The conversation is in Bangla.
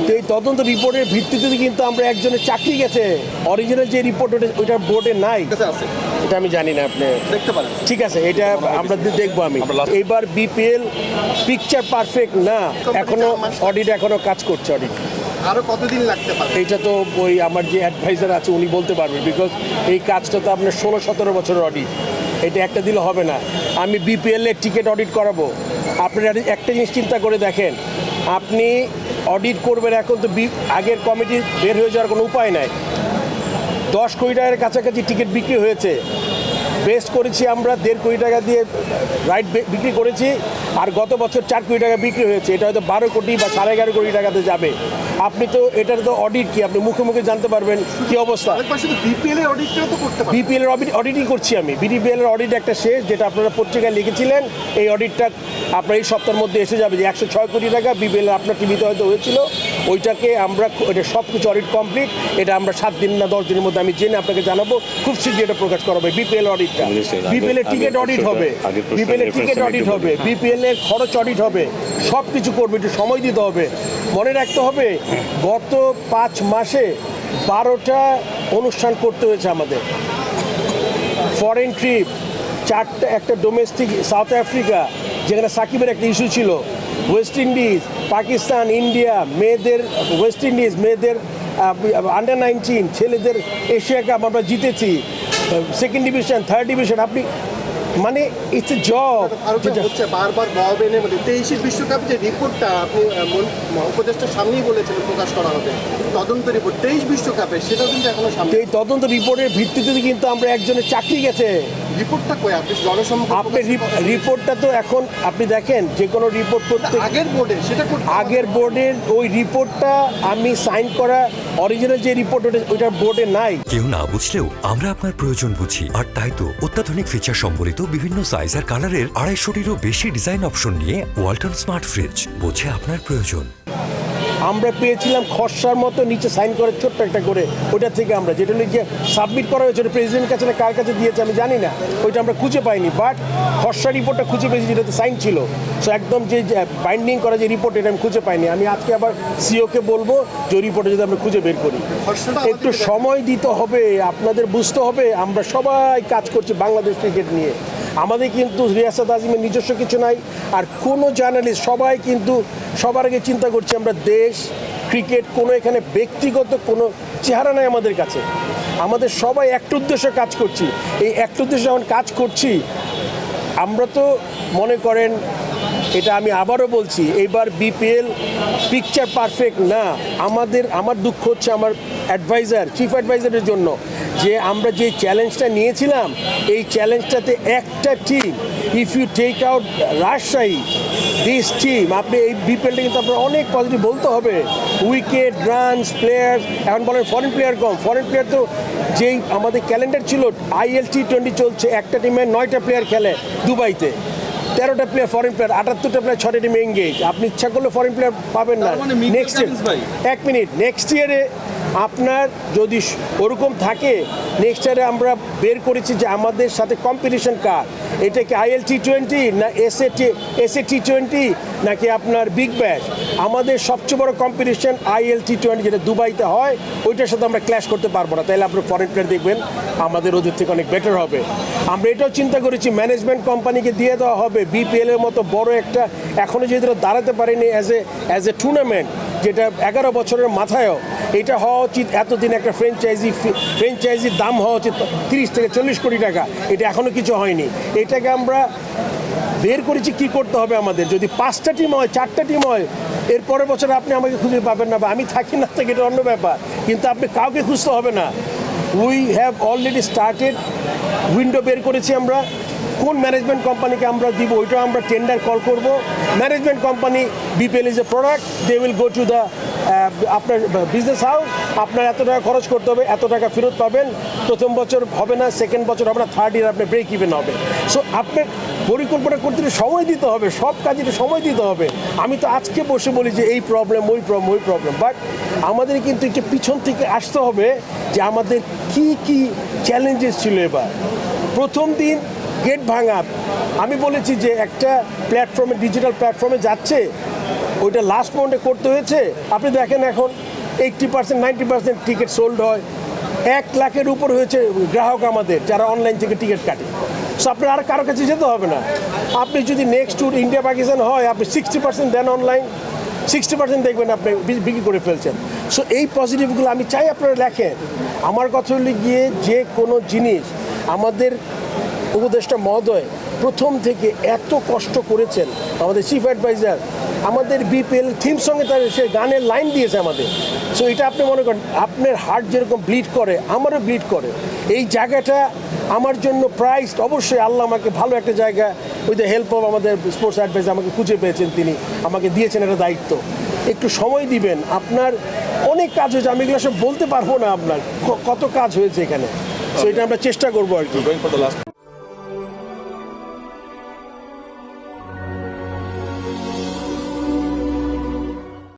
সামনে এই তদন্ত রিপোর্টের ভিত্তিতে কিন্তু আমরা একজনের চাকরি গেছে। অরিজিনাল যে রিপোর্ট ওটা ওইটা বোর্ডে নাই। এটা আমি জানি না আপনি। দেখতে পারেন। ঠিক আছে এটা আমরা দেখব আমি। এবার বিপিএল পিকচার পারফেক্ট না। এখনও অডিট এখনও কাজ করছে অডিট আরও কতদিন লাগতে পারে? এইটা তো ওই আমার যে অ্যাডভাইজার আছে উনি বলতে পারবেন বিকজ এই কাজটা তো আপনার ষোলো সতেরো বছরের অডিট এটা একটা দিলে হবে না। আমি বিপিএল এর টিকিট অডিট করাবো। আপনারা একটা জিনিস চিন্তা করে দেখেন। আপনি অডিট করবেন, এখন তো আগের কমিটি বের হয়ে যাওয়ার কোনো উপায় নাই। দশ কোটি টাকার কাছাকাছি টিকিট বিক্রি হয়েছে। বেস্ট করেছি আমরা দেড় কোটি টাকা দিয়ে রাইড বিক্রি করেছি আর গত বছর চার কোটি টাকা বিক্রি হয়েছে। এটা হয়তো বারো কোটি বা সাড়ে এগারো কোটি টাকাতে যাবে। আপনি তো এটার তো অডিট কি? আপনি মুখে মুখে জানতে পারবেন কি অবস্থা। বিপিএল এর অডিটটাও তো করতে বিপিএল অডিট অডিটই করছি আমি। বিডিপিএল এর অডিট একটা শেষ যেটা আপনারা পত্রিকায় লিখেছিলেন। এই অডিটটা আপনার এই সপ্তাহের মধ্যে এসে যাবে যে একশো ছয় কোটি টাকা বিপিএল আপনার টিভিতে হয়তো হয়েছিল। ওইটাকে আমরা এটা সব কিছু অডিট কমপ্লিট এটা আমরা সাত দিন না দশ দিনের মধ্যে আমি জেনে আপনাকে জানাব। খুব শীঘ্রই এটা প্রকাশ করা হবে। বিপিএল অডিটটা। বিপিএল এর টিকিট অডিট হবে। বিপিএল এর টিকিট অডিট হবে। বিপিএল এর খরচ অডিট হবে। সব কিছু করবে একটু সময় দিতে হবে। মনে রাখতে হবে গত পাঁচ মাসে বারোটা অনুষ্ঠান করতে হয়েছে আমাদের। ফরেন ট্রিপ চারটা একটা ডোমেস্টিক সাউথ আফ্রিকা যেখানে সাকিবের একটা ইস্যু ছিল। ওয়েস্ট ইন্ডিজ পাকিস্তান ইন্ডিয়া মেয়েদের ওয়েস্ট ইন্ডিজ মেয়েদের আন্ডার নাইনটিন ছেলেদের এশিয়া কাপ আমরা জিতেছি। সেকেন্ড ডিভিশন থার্ড ডিভিশন আপনি মানে ইটস এ জব হচ্ছে বারবার মহাবেনের মধ্যে। তেইশের বিশ্বকাপ যে রিপোর্টটা আপনি আহ, মন- উপদেষ্টার সামনেই বলেছিলেন প্রকাশ করা হবে। তদন্ত রিপোর্ট তেইশ বিশ্বকাপে সেটাও কিন্তু এখনও সামনে এই তদন্ত রিপোর্টের ভিত্তিতে কিন্তু আমরা একজনের চাকরি গেছে। রিপোর্টটা কই? আপনি জনসম্পর্ক আপনি রিপোর্টটা তো এখন আপনি দেখেন যে কোনো রিপোর্ট করতে আগের বোর্ডে সেটা আগের বোর্ডের ওই রিপোর্টটা আমি সাইন করা অরিজিনাল যে রিপোর্ট ওটা ওইটা বোর্ডে নাই। কেউ না বুঝলেও আমরা আপনার প্রয়োজন বুঝি। আর তাই তো অত্যাধুনিক ফিচার সম্বলিত বিভিন্ন সাইজ আর কালারের আড়াইশোটিরও বেশি ডিজাইন অপশন নিয়ে ওয়ালটন স্মার্ট ফ্রিজ বোঝে আপনার প্রয়োজন। আমরা পেয়েছিলাম খসড়ার মতো নিচে সাইন করে ছোট্ট একটা করে। ওটা থেকে আমরা যেটা লিখে সাবমিট করা হয়েছে ওটা প্রেসিডেন্ট কাছে না কার কাছে দিয়েছে আমি জানি না। ওইটা আমরা খুঁজে পাইনি বাট খসড়া রিপোর্টটা খুঁজে পেয়েছি যেটাতে সাইন ছিল। সো একদম যে বাইন্ডিং করা যে রিপোর্ট এটা আমি খুঁজে পাইনি। আমি আজকে আবার সিওকে বলব যে ওই রিপোর্টে যদি আমরা খুঁজে বের করি। একটু সময় দিতে হবে আপনাদের বুঝতে হবে আমরা সবাই কাজ করছি বাংলাদেশ ক্রিকেট নিয়ে। আমাদের কিন্তু রিয়াসাত আজিমের নিজস্ব কিছু নাই, আর কোনো জার্নালিস্ট, সবাই কিন্তু সবার আগে চিন্তা করছি আমরা দেশ, ক্রিকেট, কোনো এখানে ব্যক্তিগত কোনো চেহারা নাই আমাদের কাছে। আমাদের সবাই একটা উদ্দেশ্যে কাজ করছি। এই একটা উদ্দেশ্যে যখন কাজ করছি, আমরা তো মনে করেন এটা আমি আবারও বলছি এইবার বিপিএল পিকচার পারফেক্ট না। আমাদের, আমার দুঃখ হচ্ছে আমার অ্যাডভাইজার চিফ অ্যাডভাইজারের জন্য যে আমরা যে চ্যালেঞ্জটা নিয়েছিলাম, এই চ্যালেঞ্জটাতে একটা team if you take out Rajshahi this team আপনি এই বিপিএলটা কিন্তু আপনার অনেক পজিটিভ বলতে হবে। উইকেট রানস প্লেয়ার এখন বলেন ফরেন প্লেয়ার কম ফরেন প্লেয়ার তো যেই আমাদের ক্যালেন্ডার ছিল আইএল টি টোয়েন্টি চলছে, একটা টিমে নয়টা প্লেয়ার খেলে দুবাইতে। তেরোটা প্লেয়ার ফরেন প্লেয়ার আটাত্তরটা প্লেয়ার ছটা টিম এঙ্গেজ আপনি ইচ্ছা করলে ফরেন প্লেয়ার পাবেন না। মানে নেক্সট ইয়ার এক মিনিট নেক্সট ইয়ারে আপনার যদি ওরকম থাকে নেক্সট ইয়ারে আমরা বের করেছি যে আমাদের সাথে কম্পিটিশন কার? এটা কি আইএল টি টোয়েন্টি না SA T SA T twenty নাকি আপনার বিগ ব্যাশ আমাদের সবচেয়ে বড় কম্পিটিশন আইএল টি টোয়েন্টি যেটা দুবাইতে হয়, ওইটার সাথে আমরা ক্ল্যাশ করতে পারব না। তাহলে আপনি ফরেন প্লেয়ার দেখবেন, আমাদের ওদের থেকে অনেক বেটার হবে। আমরা এটাও চিন্তা করেছি ম্যানেজমেন্ট কোম্পানিকে দিয়ে দেওয়া হবে। বিপিএলের মতো বড় একটা এখনও যেহেতু দাঁড়াতে পারেনি as a as a tournament যেটা এগারো বছরের মাথায়ও। এটা হওয়া উচিত এতদিন একটা ফ্র্যাঞ্চাইজি ফ্র্যাঞ্চাইজির দাম হওয়া উচিত তিরিশ থেকে চল্লিশ কোটি টাকা। এটা এখনও কিছু হয়নি। এটাকে আমরা বের করেছি, কি করতে হবে আমাদের? যদি পাঁচটা টিম হয়, চারটা টিম হয়, এর পরের বছর আপনি আমাকে খুঁজে পাবেন না বা আমি থাকি না থাকি এটা অন্য ব্যাপার। কিন্তু আপনি কাউকে খুঁজতে হবে না। We have already started window বের করেছি আমরা। কোন ম্যানেজমেন্ট কোম্পানিকে আমরা দিব, ওইটা আমরা টেন্ডার কল করব। Management company BPL is a product they will go to the আপনার বিজনেস হাউস আপনার এত টাকা খরচ করতে হবে, এত টাকা ফেরত পাবেন, প্রথম বছর হবে না সেকেন্ড বছর হবে না থার্ড ইয়ার আপনার ব্রেক ইভেন হবে। সো আপনার পরিকল্পনা করতে সময় দিতে হবে, সব কাজে সময় দিতে হবে। আমি তো আজকে বসে বলি যে এই প্রবলেম ওই প্রবলেম ওই প্রবলেম বাট আমাদের কিন্তু একটু পিছন থেকে আসতে হবে যে আমাদের কি কি চ্যালেঞ্জেস ছিল এবার। প্রথম দিন গেট ভাঙা। আমি বলেছি যে একটা প্ল্যাটফর্মে ডিজিটাল প্ল্যাটফর্মে যাচ্ছে, ওইটা লাস্ট মোমেন্টে করতে হয়েছে। আপনি দেখেন এখন eighty percent ninety percent ticket sold হয়। এক লাখের উপর হয়েছে গ্রাহক আমাদের, যারা অনলাইন থেকে টিকিট কাটে। সো আপনার আর কারও কাছে যেতে হবে না। আপনি যদি নেক্সট ট্যুর ইন্ডিয়া পাকিস্তান হয়, আপনি সিক্সটি পার্সেন্ট দেন অনলাইন সিক্সটি পার্সেন্ট দেখবেন আপনি বিক্রি করে ফেলছেন। সো এই পজিটিভগুলো আমি চাই আপনারা লেখেন আমার কথা হলো গিয়ে যে কোনো জিনিস আমাদের উপদেষ্টা মহোদয় প্রথম থেকে এত কষ্ট করেছেন আমাদের চিফ অ্যাডভাইজার আমাদের বিপিএল থিম সঙ্গে তার সে গানের লাইন দিয়েছে আমাদের। সো এটা আপনি মনে করেন, আপনার হার্ট যেরকম ব্লিড করে, আমারও ব্লিড করে। এই জায়গাটা আমার জন্য প্রাইস অবশ্যই আল্লাহ আমাকে ভালো একটা জায়গা উইথ দ্য হেল্প অফ আমাদের স্পোর্টস অ্যাডভাইজার আমাকে খুঁজে পেয়েছেন তিনি, আমাকে দিয়েছেন একটা দায়িত্ব। একটু সময় দিবেন, আপনার অনেক কাজ হয়েছে, আমি এগুলো সব বলতে পারব না আপনার কত কাজ হয়েছে এখানে। সো এটা আমরা চেষ্টা করব আর কি।